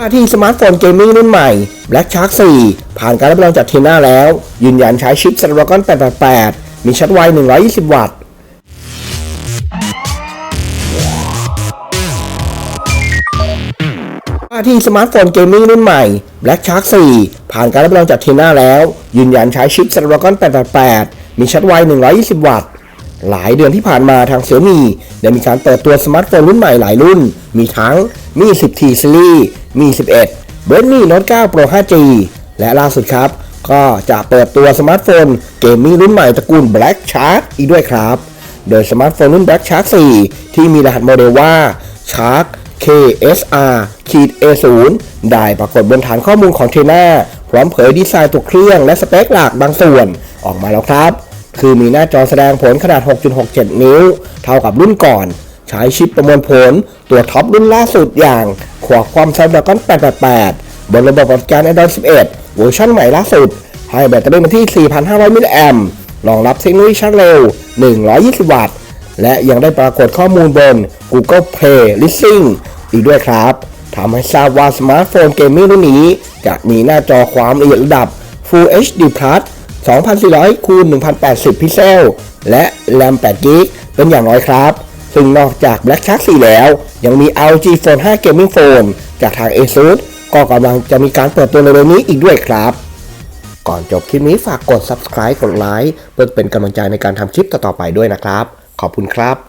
ว่าที่สมาร์ทโฟนเกมมิ่งรุ่นใหม่ Black Shark 4 ผ่านการรับรองจากเทน่าแล้ว ยืนยันใช้ชิป Snapdragon 888 มีชาร์จไว 120 วัตต์ ว่าที่สมาร์ทโฟนเกมมิ่งรุ่นใหม่ Black Shark 4 ผ่านการรับรองจากเทน่าแล้ว ยืนยันใช้ชิป Snapdragon 888 มีชาร์จไว 120 วัตต์ หลายเดือนที่ผ่านมาทาง Xiaomi ได้มีการเปิดตัวสมาร์ทโฟนรุ่นใหม่หลายรุ่น มีทั้งมี 10T Series มี 11 Redmi Note 9 Pro 5G และล่าสุดครับ ก็จะเปิดตัวสมาร์ทโฟนเกมมิ่งรุ่นใหม่ตระกูล Black Shark อีกด้วยครับ โดยสมาร์ทโฟนรุ่น Black Shark 4 ที่มีรหัสโมเดลว่า Shark KSR ขีด A0 ได้ปรากฏบนฐานข้อมูลของเทน่าพร้อมเผยดีไซน์ตัวเครื่องและสเปคหลักบางส่วนออกมาแล้วครับ คือมีหน้าจอแสดงผลขนาด 6.67 นิ้ว เท่ากับรุ่นก่อน ใช้ชิปประมวลผลตัวท็อปรุ่นล่าสุดอย่างขวาความ Snapdragon 888 บนระบบปฏิการ Android 11 เวอร์ชันใหม่ล่าสุด ให้แบตเตอรี่มาที่ 4,500 มิลลิแอมป์รองรับเทคโนโลยีชาร์จเร็ว 120 วัตต์ และยังได้ปรากฏข้อมูลบน Google Play Listing อีกด้วยครับทำให้ทราบว่าสมาร์ทโฟนเกมมิ่งรุ่นนี้ จะมีหน้าจอความละเอียดระดับ Full HD Plus 2400 คูณ 1080 พิกเซล และแรม8 g b เป็นอย่างน้อยครับ ซึ่งนอกจาก Black Shark 4 แล้ว ยังมี LG Phone 5 Gaming Phone จากทาง ASUS ก็กำลังจะมีการเปิดตัวในเร็วๆนี้อีกด้วยครับ ก่อนจบคลิปนี้ฝากกด subscribe กดไลค์เพื่อเป็นกำลังใจในการทำคลิปต่อๆไปด้วยนะครับ ขอบคุณครับ